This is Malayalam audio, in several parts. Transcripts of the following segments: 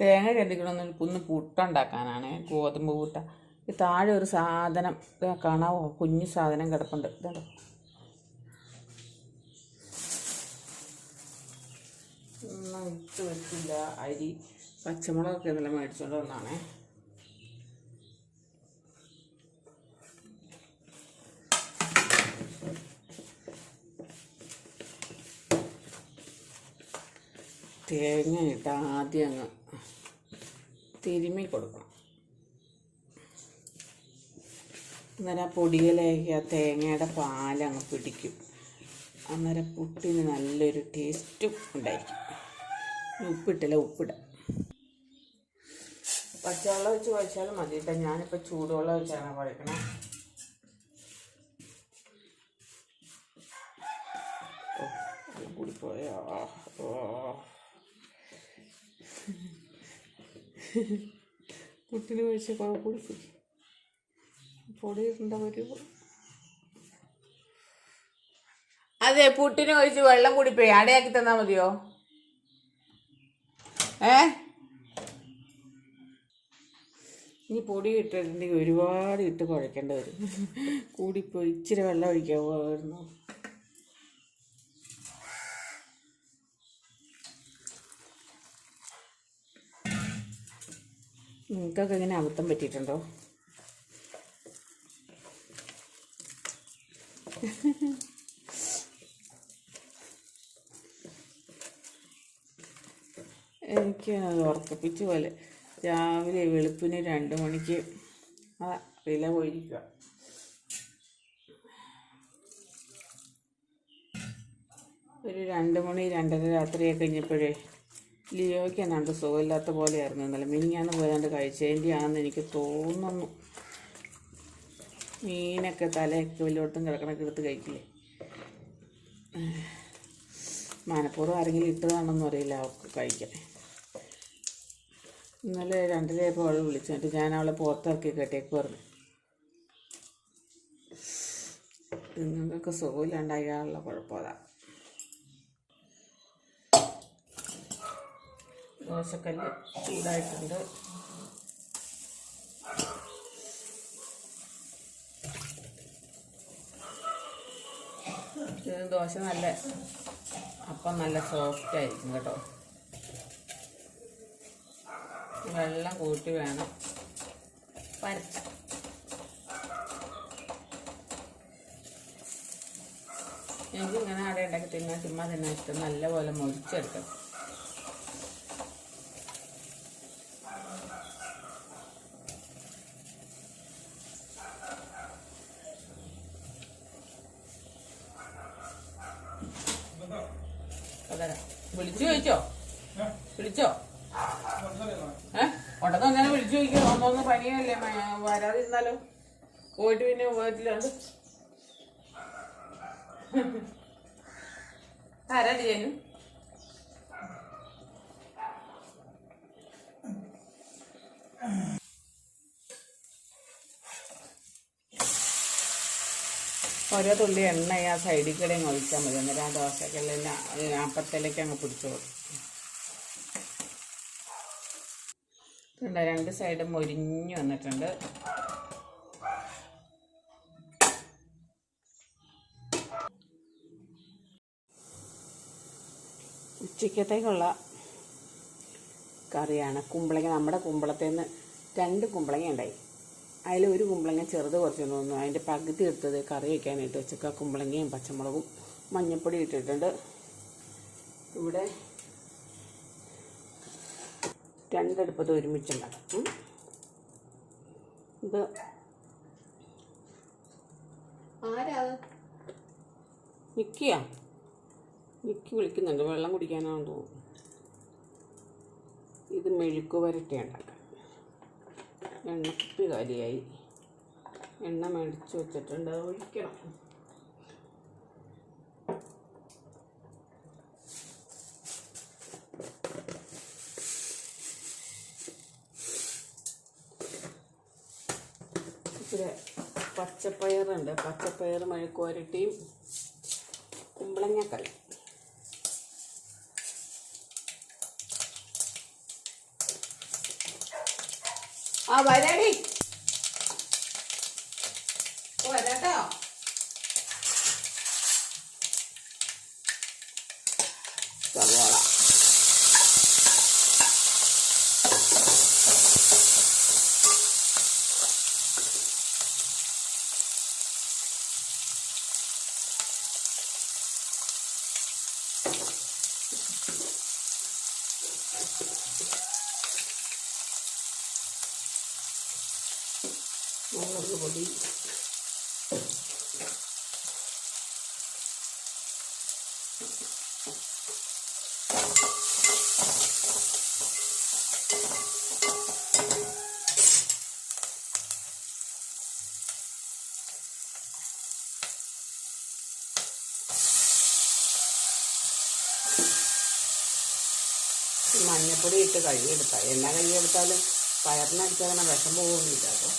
തേങ്ങ കരുതിക്കണമെന്ന് ഒന്ന് പുട്ടുണ്ടാക്കാനാണ്. ഗോതമ്പ് പുട്ട. ഈ താഴെ ഒരു സാധനം കാണാവോ കുഞ്ഞു സാധനം കിടപ്പുണ്ട്. ഇതുണ്ടോ ഒന്നും ഇട്ട് വെച്ചില്ല അരി പച്ചമുളകൊക്കെ ഇന്നലെ മേടിച്ചോണ്ട് വന്നാണേ തേങ്ങ ഇട്ട് ആദ്യം അങ്ങ് തിരുമ്മി കൊടുക്കണം. അന്നേരം ആ പൊടിയിലേക്ക് ആ തേങ്ങയുടെ പാലങ്ങ് പിടിക്കും. അന്നേരം പുട്ടിന് നല്ലൊരു ടേസ്റ്റും ഉണ്ടായിരിക്കും. ഉപ്പിട്ടില്ല ഉപ്പിടാം. പച്ചവെള്ളം വെച്ച് കുഴച്ചാലും മതി കേട്ടോ ഞാനിപ്പോൾ ചൂടുവെള്ളം വെച്ചാണ് കുഴക്കണം. ഓ കൂടിപ്പോയോ ഓ. പുട്ടിന് കഴിച്ച കുഴപ്പമില്ല പൊടി ഇടേണ്ട വരുമോ അതെ പുട്ടിന് ഒഴിച്ച് വെള്ളം കുടിപ്പോയി അടയാക്കി തന്നാ മതിയോ? ഏ? ഇനി പൊടി ഇട്ടിട്ടുണ്ടെങ്കിൽ ഒരുപാട് ഇട്ട് കുഴക്കേണ്ടി വരും. കൂടിപ്പോയി ഇച്ചിരി വെള്ളം ഒഴിക്കാൻ ഒഴിക്കാമായിരുന്നു നിങ്ങൾക്കൊക്കെ ഇങ്ങനെ അബദ്ധം പറ്റിയിട്ടുണ്ടോ? എനിക്ക് അത് ഉറക്കപ്പിച്ച് പോലെ. രാവിലെ വെളുപ്പിന് രണ്ട് മണിക്ക് ആ വില പോയിരിക്കുക ഒരു രണ്ട് മണി രണ്ടര രാത്രിയൊക്കെ കഴിഞ്ഞപ്പോഴേ ലിയോയ്ക്ക് എന്നാണ്ട് സുഖമില്ലാത്ത പോലെയായിരുന്നു. ഇന്നലെ മിനിങ്ങാന്ന് പോയാണ്ട് കഴിച്ചതിന്റെ ആണെന്ന് എനിക്ക് തോന്നുന്നു. മീനൊക്കെ തലയൊക്കെ വലിയോട്ടും കിടക്കണൊക്കെ എടുത്ത് കഴിക്കില്ലേ? മനഃപൂർവം ആരെങ്കിലും ഇട്ടതാണെന്നും അറിയില്ല അവൾക്ക് കഴിക്കാൻ. ഇന്നലെ രണ്ടരയപ്പോൾ അവൾ വിളിച്ചിട്ട് ഞാൻ അവളെ പുറത്തിറക്കി കേട്ടേക്ക് പറഞ്ഞു. നിങ്ങൾക്കൊക്കെ സുഖമില്ലാണ്ടായുള്ള കുഴപ്പമില്ല ദോശക്കല്ല് ചൂടായിട്ടുണ്ട്. ദോശ നല്ല അപ്പം നല്ല സോഫ്റ്റ് ആയിരിക്കും കേട്ടോ. വെള്ളം കൂട്ടി വേണം. പരച്ച എനിക്കിങ്ങനെ അവിടെ ഉണ്ടാക്കി തിന്നാൻ ചുമ്മാ തിന്നാൻ ഇഷ്ടം. നല്ലപോലെ മുറിച്ചെടുക്കണം. ഒന്നൊന്ന് വരാതിരുന്നാലും? പോയിട്ട് പിന്നെ വീട്ടിലാണ് ആരാ ചെയ്യാനും ഓരോ തുള്ളി എണ്ണ ആ സൈഡിൽ കൂടെ ഒഴിച്ചാൽ മതി. അന്നേരം ആ ദോശക്കെല്ലാം അപ്പത്തിലേക്ക് അങ്ങ് പിടിച്ചോളും. ഇതുണ്ട് രണ്ട് സൈഡും മൊരിഞ്ഞു വന്നിട്ടുണ്ട്. ഉച്ചക്കത്തേക്കുള്ള കറിയാണ്. കുമ്പളങ്ങ നമ്മുടെ കുമ്പളത്തിൽ നിന്ന് രണ്ട് കുമ്പളങ്ങ ഉണ്ടായി. അതിൽ ഒരു കുമ്പളങ്ങ ചെറുത് കുറച്ച് തോന്നുന്നു. അതിന്റെ പകുതി എടുത്തത് കറി വയ്ക്കാനായിട്ട് വെച്ചേക്കാം. കുമ്പളങ്ങയും പച്ചമുളകും മഞ്ഞൾപ്പൊടി ഇട്ടിട്ടുണ്ട്. ഇവിടെ രണ്ടെടുപ്പത് ഒരുമിച്ച് ഉണ്ടാക്കാം ഇത് ആരാ? നിക്കിയാ? നിക്കി വിളിക്കുന്നുണ്ട്. വെള്ളം കുടിക്കാനാണെന്ന് തോന്നുന്നു. ഇത് മെഴുക്ക് വരട്ടി ഉണ്ടാക്കാം എണ്ണക്കുപ്പി കാലിയായി. എണ്ണ മേടിച്ച് വെച്ചിട്ടുണ്ട്. അത് ഒഴിക്കണം. പച്ചപ്പയറുണ്ട്. പച്ചപ്പയർ മെഴുക്കുവരട്ടിയും കുമ്പളങ്ങക്കറി. ആ വരടി. മഞ്ഞപ്പൊടി ഇട്ട് കഴുകിയെടുത്താൽ എണ്ണ കഴുകിയെടുത്താലും പയറിനടിച്ചാൽ വിഷം പോകുന്നില്ല അപ്പോൾ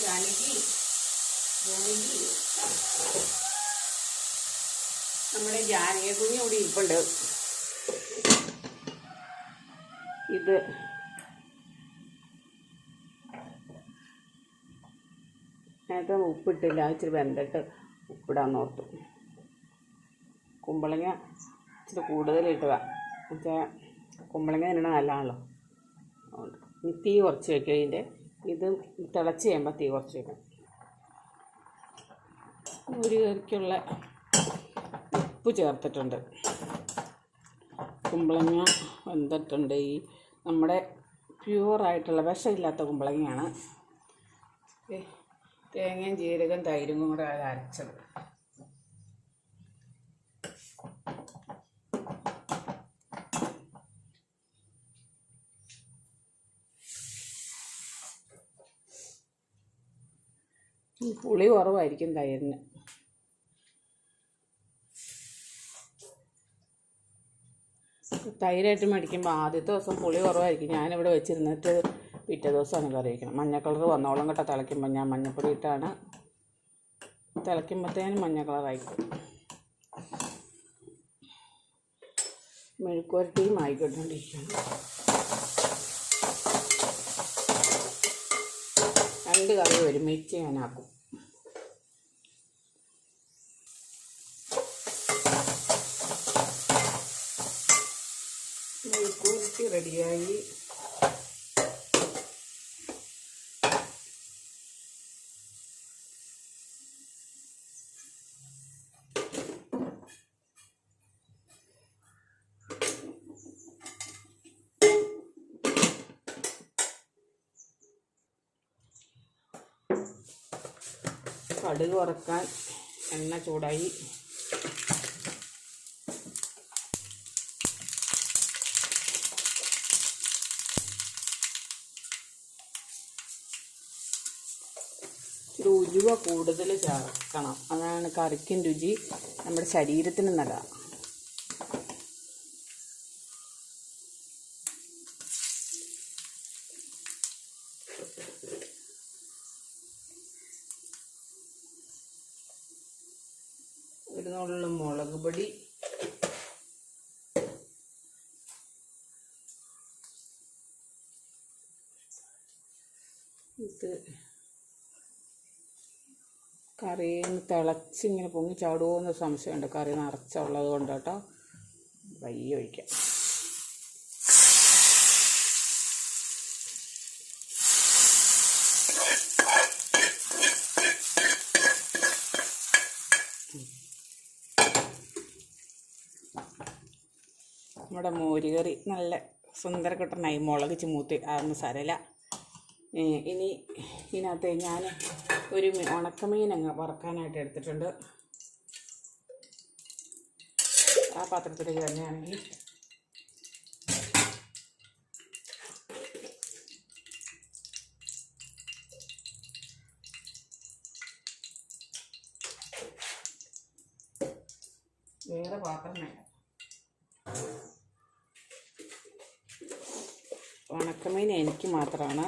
ജാനകി ജാനകി. നമ്മുടെ ജാനകി കുഞ്ഞ് ഇവിടെ ഇരിപ്പുണ്ട്. ഇത്. നേരത്തെ ഉപ്പിട്ടില്ല ഇച്ചിരി വെന്തിട്ട് ഉപ്പിടാൻ ഓർത്തു. കുമ്പളങ്ങ ഇച്ചിരി കൂടുതൽ ഇട്ടുക കുമ്പളങ്ങ തിന്നണ നല്ലതാണല്ലോ. തീ കുറച്ച് വയ്ക്കുക ഇതിന്റെ ഇത് തിളച്ച് ചെയ്യുമ്പോൾ തീ കുറച്ച് വയ്ക്കണം ഒരു കറിക്കുള്ള ഉപ്പ് ചേർത്തിട്ടുണ്ട്. കുമ്പളങ്ങ വെന്തിട്ടുണ്ട് ഈ നമ്മുടെ പ്യുവറായിട്ടുള്ള വിഷമില്ലാത്ത കുമ്പളങ്ങയാണ്. തേങ്ങയും ജീരകം തൈരും കൂടെ അരച്ചത്. പുളി കുറവായിരിക്കും തൈരിന്. തൈരായിട്ട് മേടിക്കുമ്പോൾ ആദ്യത്തെ ദിവസം പുളി കുറവായിരിക്കും. ഞാനിവിടെ വെച്ചിരുന്നിട്ട് പിറ്റേ ദിവസമാണ് കറി വയ്ക്കണം മഞ്ഞ കളർ വന്നോളം കേട്ടോ തിളയ്ക്കുമ്പോൾ ഞാൻ മഞ്ഞപ്പൊടി ഇട്ടാണ് തിളയ്ക്കുമ്പോഴത്തേനും മഞ്ഞ കളറായിക്കോ മെഴുക്കുവരട്ടിയും ആയിക്കൊണ്ടിരിക്കുകയാണ് രണ്ട് കറി ഒരുമിച്ച് ഞാനാക്കും കടുക് വറക്കാൻ എണ്ണ ചൂടായി. ഉലുവ കൂടുതൽ ചേർക്കണം. അതാണ് കറിക്കും രുചി. നമ്മുടെ ശരീരത്തിന് നല്ലതാണ്. ഒരു നുള്ളു മുളക് പൊടി. ഇത് കറി തിളച്ച് ഇങ്ങനെ പൊങ്ങി ചാടുമോ എന്ന് സംശയമുണ്ട്. കറി നിറച്ചുള്ളത് കൊണ്ട് കേട്ടോ. വയ്യ ഒഴിക്കാം. നമ്മുടെ മോരുകറി നല്ല സുന്ദര കിട്ടണമായി മുളക് ചുമൂത്തി അതൊന്നും സരല ഇനി ഇതിനകത്ത് ഞാൻ ഒരു ഉണക്കമീൻ അങ്ങ് വറക്കാനായിട്ട് എടുത്തിട്ടുണ്ട്. ആ പാത്രത്തിലേക്ക് തന്നെയാണെങ്കിൽ വേറെ പാത്രം വേണം ഉണക്കമീൻ എനിക്ക് മാത്രമാണ്.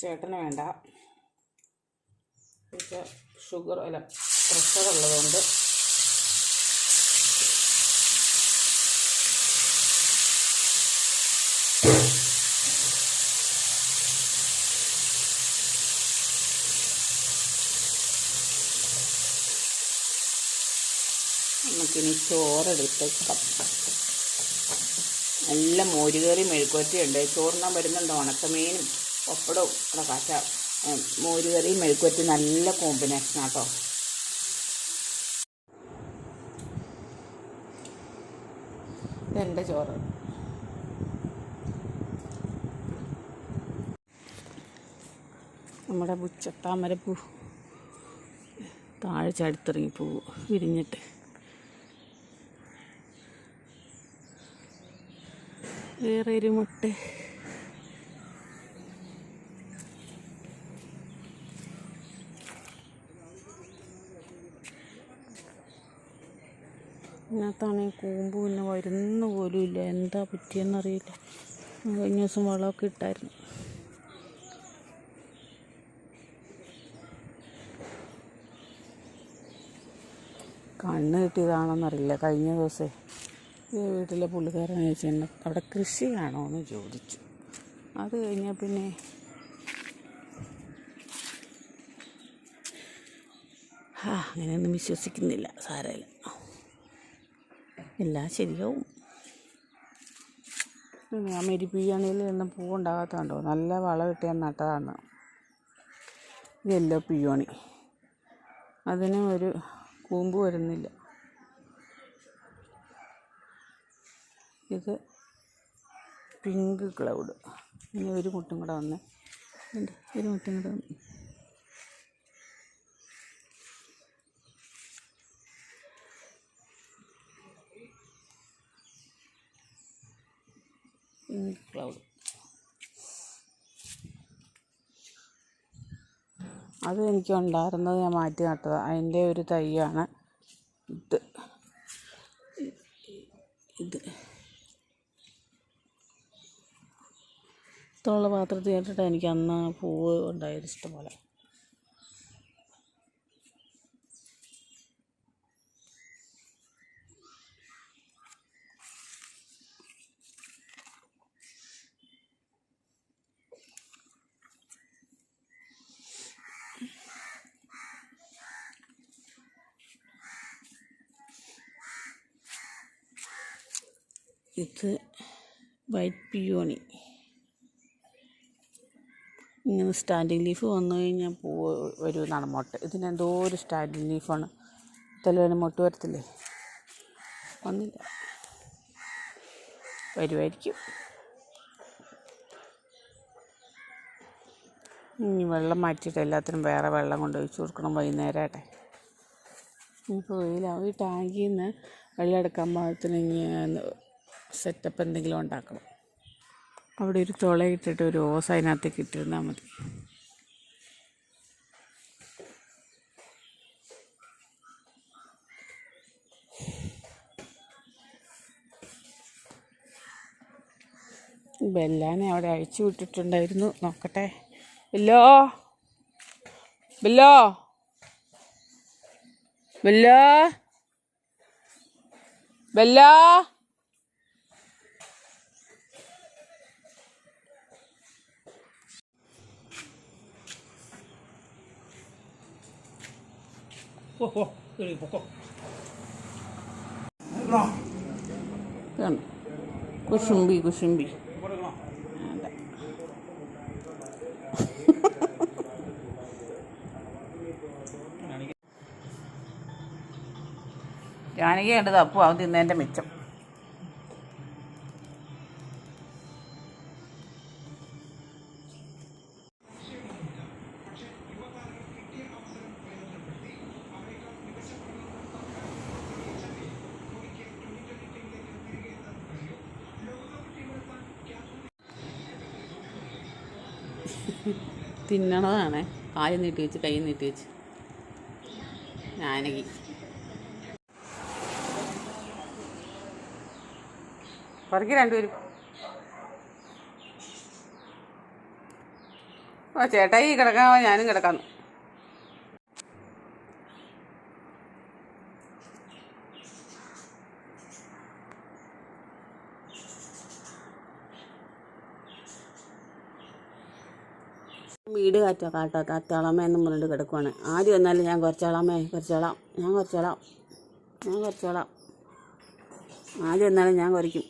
ചേട്ടന് വേണ്ട. ഷുഗർ അല്ല പ്രഷർ ഉള്ളതുകൊണ്ട്. നമുക്കിനി ചോറെടുത്ത് വെക്കാം. നല്ല മോരുകറി മെഴുക്കുവരട്ടിയുണ്ട് ചോറിനാൻ വരുന്നുണ്ട് ഉണക്കമീനും പപ്പടവും ഇവിടെ കാച്ച. മോരുകറി മെഴുക്കുവരട്ടി നല്ല കോമ്പിനേഷൻ ആട്ടോ. ഇതെന്റെ ചോറ്. നമ്മുടെ പുച്ചത്താമരപ്പൂ താഴെ ചടുത്തിറങ്ങി പോവും വിരിഞ്ഞിട്ട്. വേറെ ഒരു മുട്ട. ഇതിനകത്താണെങ്കിൽ കൂമ്പ് പിന്നെ വരുന്ന പോലും ഇല്ല. എന്താ പറ്റിയെന്നറിയില്ല കഴിഞ്ഞ ദിവസം വളമൊക്കെ ഇട്ടായിരുന്നു. കണ്ണ് കിട്ടിയതാണെന്നറിയില്ല. കഴിഞ്ഞ ദിവസമേ ഈ വീട്ടിലെ പുള്ളിക്കാരൻ ചോദിച്ചു അവിടെ കൃഷി കാണോ എന്ന് ചോദിച്ചു. അത് കഴിഞ്ഞാൽ പിന്നെ ആ അങ്ങനെയൊന്നും വിശ്വസിക്കുന്നില്ല സാരമില്ല. എല്ലാം ശരിയാവും. പിന്നെ ആ മെരിപ്പിയാണെങ്കിൽ ഒന്നും പൂവുണ്ടാകാത്തതുണ്ടോ? നല്ല വളം ഞാൻ നട്ടതാണ്. യെല്ലോ പിയോണി അതിനും ഒരു കൂമ്പ് വരുന്നില്ല. ഇത് പിങ്ക് ക്ലൗഡ്. ഇനി ഒരു മുട്ടും കൂടെ വന്ന് ഒരു മുട്ടും കൂടെ വന്ന്. Pink cloud. അത് എനിക്ക് ഉണ്ടായിരുന്നത് ഞാൻ മാറ്റി നട്ടത്. അതിന്റെ ഒരു തൈയാണ് ഇത് ഇത് ഇത്രയുള്ള പാത്രത്തിൽ ഇട്ടിട്ട് എനിക്ക് അന്ന് പൂവ് ഉണ്ടായത് ഇഷ്ടംപോലെ. ഇത് വൈറ്റ് പിയോണി. ഇങ്ങനെ സ്റ്റാൻഡിങ് ലീഫ് വന്നു കഴിഞ്ഞാൽ പൂവ് വരുമെന്നാണ് മുട്ട. ഇതിനെന്തോ ഒരു സ്റ്റാൻഡിങ് ലീഫാണ്. തലവേന മുട്ട് വരത്തില്ലേ? വന്നില്ല. വരുമായിരിക്കും ഇനി വെള്ളം മാറ്റിയിട്ട് എല്ലാത്തിനും വേറെ വെള്ളം കൊണ്ട് കൊടുക്കണം വൈകുന്നേരമായിട്ടെ ഇപ്പോൾ വെയിലാവും ഈ ടാങ്കിൽ നിന്ന് വെള്ളം എടുക്കാൻ പാകത്തിന് ഇനി സെറ്റപ്പ് എന്തെങ്കിലും ഉണ്ടാക്കണം. അവിടെ ഒരു തുളയിട്ടിട്ട് ഒരു ഓസ് അതിനകത്തേക്ക് ഇട്ടിരുന്നാൽ മതി. ബെല്ലാനെ അവിടെ അഴിച്ചു വിട്ടിട്ടുണ്ടായിരുന്നു. നോക്കട്ടെ. ബില്ലോ. ബില്ലോ. ബില്ലോ. ബെല്ലാ. കുശുമ്പി കുശുമ്പി വേണ്ട. ജാനകി കണ്ടത് അപ്പു അവൻ തിന്നതിന്റെ മിച്ചം തിന്നണതാണ്. കാൽ നീട്ടി വെച്ച് കൈ നീട്ടി വെച്ച്. ഞാനകി പുറകെ രണ്ടുപേരും. ഓ ചേട്ടായി കിടക്കാൻ ഞാനും കിടക്കാന്നു. കാറ്റോ കാട്ടോ കാത്തോളാമേ എന്നും പറഞ്ഞിട്ട് കിടക്കുവാണ്. ആദ്യം വന്നാലും ഞാൻ കുറച്ചോളാമേ കുറച്ചോളാം ഞാൻ കുറച്ചോളാം ഞാൻ കുറച്ചോളാം. ആദ്യം വന്നാലും ഞാൻ കുറയ്ക്കും.